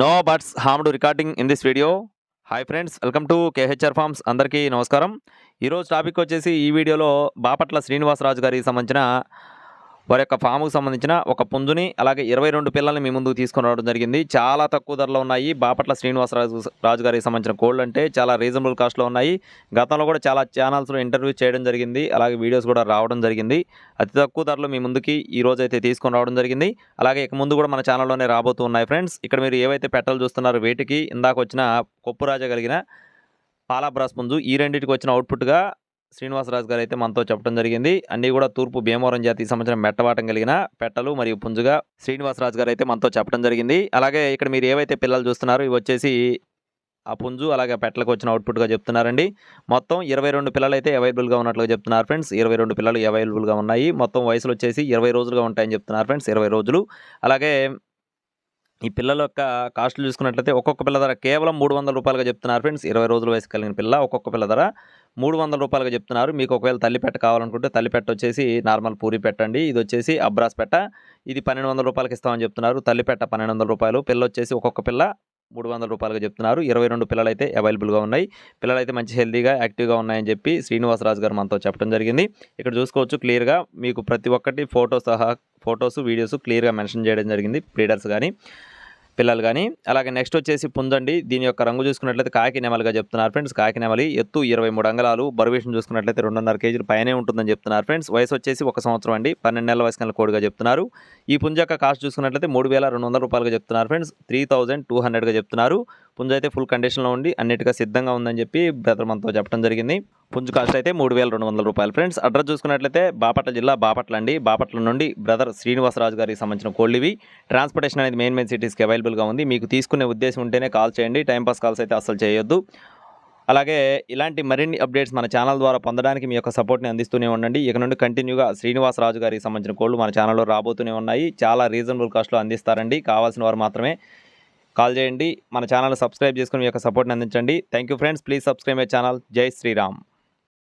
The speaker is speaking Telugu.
No birds harmed recording in this video hi friends welcome to KHR farms అందరికీ నమస్కారం. ఈరోజు టాపిక్ వచ్చేసి ఈ వీడియోలో బాపట్ల శ్రీనివాసరాజు గారికి సంబంధించిన వారి యొక్క ఫామ్కు సంబంధించిన ఒక పుంజుని అలాగే ఇరవై రెండు పిల్లల్ని మీ ముందుకు తీసుకొని రావడం జరిగింది. చాలా తక్కువ ధరలో ఉన్నాయి. బాపట్ల శ్రీనివాసరాజు రాజు గారికి సంబంధించిన కోళ్ళు అంటే చాలా రీజనబుల్ కాస్ట్లో ఉన్నాయి. గతంలో కూడా చాలా ఛానల్స్లో ఇంటర్వ్యూ చేయడం జరిగింది. అలాగే వీడియోస్ కూడా రావడం జరిగింది. అతి తక్కువ ధరలో మీ ముందుకి ఈ రోజు అయితే తీసుకొని రావడం జరిగింది. అలాగే ఇక ముందు కూడా మన ఛానల్లోనే రాబోతూ ఉన్నాయి ఫ్రెండ్స్. ఇక్కడ మీరు ఏవైతే పెట్టలు చూస్తున్నారో వేటికి ఇందాక వచ్చిన కొప్పు రాజా కలిగిన పాలా బ్రాస్ పుంజు ఈ రెండింటికి వచ్చిన అవుట్పుట్గా శ్రీనివాసరాజు గారు అయితే మనతో చెప్పడం జరిగింది. అన్నీ కూడా తూర్పు భీమవరం జాతి సంబంధించిన మెట్టవాటం కలిగిన పెట్టలు మరియు పుంజుగా శ్రీనివాసరాజు గారు అయితే మనతో చెప్పడం జరిగింది. అలాగే ఇక్కడ మీరు ఏవైతే పిల్లలు చూస్తున్నారో ఇవి వచ్చేసి ఆ పుంజు అలాగే పెట్టలకు వచ్చిన అవుట్పుట్గా చెప్తున్నారండి. మొత్తం ఇరవై రెండు పిల్లలు అయితే అవైలబుల్గా ఉన్నట్లుగా చెప్తున్నారు ఫ్రెండ్స్. ఇరవై రెండు పిల్లలు అవైలబుల్గా ఉన్నాయి. మొత్తం వయసులు వచ్చేసి ఇరవై రోజులుగా ఉంటాయని చెప్తున్నారు ఫ్రెండ్స్. ఇరవై రోజులు. అలాగే ఈ పిల్లల యొక్క కాస్ట్లు చూసుకున్నట్లయితే ఒక్కొక్క పిల్ల ధర కేవలం మూడు వందల రూపాయలుగా చెప్తున్నారు ఫ్రెండ్స్. ఇరవై రోజుల వయసు కలిగిన పిల్ల ఒక్కొక్క పిల్ల ధర మూడు వందల రూపాయలుగా చెప్తున్నారు. మీకు ఒకవేళ తల్లిపెట్ట కావాలనుకుంటే తల్లిపెట్ట వచ్చేసి నార్మల్ పూరి పెట్టండి. ఇది వచ్చేసి అబ్రాస్ పెట్ట. ఇది పన్నెండు వందల రూపాయలకి ఇస్తామని చెప్తున్నారు. తల్లిపెట్ట పన్నెండు వందల రూపాయలు. పిల్ల వచ్చేసి ఒక్కొక్క పిల్ల మూడు వందల రూపాయలుగా చెప్తున్నారు. ఇరవై రెండు పిల్లలు అయితే అవైలబుల్గా ఉన్నాయి. పిల్లలు అయితే మంచి హెల్తీగా యాక్టివ్గా ఉన్నాయని చెప్పి శ్రీనివాసరాజు గారు మనతో చెప్పడం జరిగింది. ఇక్కడ చూసుకోవచ్చు క్లియర్గా మీకు ప్రతి ఒక్కటి ఫోటో సహా ఫొటోస్ వీడియోస్ క్లియర్గా మెన్షన్ చేయడం జరిగింది. బ్రీడర్స్ కానీ పిల్లలు కానీ అలాగే నెక్స్ట్ వచ్చేసి పుంజండి దీని యొక్క రంగు చూసుకున్నట్లయితే కాకి నెమలిగా చెప్తున్నారు ఫ్రెండ్స్ కాకి నెమలి ఎత్తు ఇరవై మూడు అంగళాలు. బరువేషన్ చూసుకున్నట్లయితే రెండున్నర కేజీలు పైనే ఉంటుందని చెప్తున్నారు ఫ్రెండ్స్ వయసు వచ్చేసి ఒక సంవత్సరం అండి. పన్నెండు నెలల వయసు కన్నా కోడిగా చెప్తున్నారు. ఈ పుంజ యొక్క కాస్ట్ చూసుకున్నట్లయితే మూడు వేల రెండు వందల రూపాయలుగా చెప్తున్నారు ఫ్రెండ్స్ త్రీ థౌజండ్ టూ హండ్రెడ్గా చెప్తున్నారు. పుంజ అయితే ఫుల్ కండిషన్లో ఉండి అన్నిటిగా సిద్ధంగా ఉందని చెప్పి బ్రదర్ మనతో చెప్పడం జరిగింది. పుంజు కాస్ట్ అయితే మూడు వేల రెండు వందల రూపాయలు. ఫ్రెండ్స్ అడ్రస్ చూసుకున్నట్లయితే బాపట్ల జిల్లా బాపట్ల అండి. బాపట్ల నుండి బ్రదర్ శ్రీనివాసరాజు గారికి సంబంధించిన కోళ్ళివి ట్రాన్స్పోర్టేషన్ అనేది మెయిన్ మెయిన్ సిటీస్కి అవైలబుల్గా ఉంది. మీకు తీసుకునే ఉద్దేశం ఉంటేనే కాల్ చేయండి. టైంపాస్ కాల్స్ అయితే అసలు చేయొద్దు. అలాగే ఇలాంటి మరిన్ని అప్డేట్స్ మన ఛానల్ ద్వారా పొందడానికి మీ యొక్క సపోర్ట్ని అందిస్తూనే ఉండండి. ఇక నుండి కంటిన్యూగా శ్రీనివాసరాజు గారికి సంబంధించిన కోళ్ళు మన ఛానల్లో రాబోతూనే ఉన్నాయి. చాలా రీజనబుల్ కాస్ట్లో అందిస్తారండి. కావాల్సిన వారు మాత్రమే కాల్ చేయండి. మన ఛానల్ సబ్స్క్రైబ్ చేసుకుని మీ యొక్క సపోర్ట్ని అందించండి. Thank you friends please subscribe my channel జై శ్రీరామ్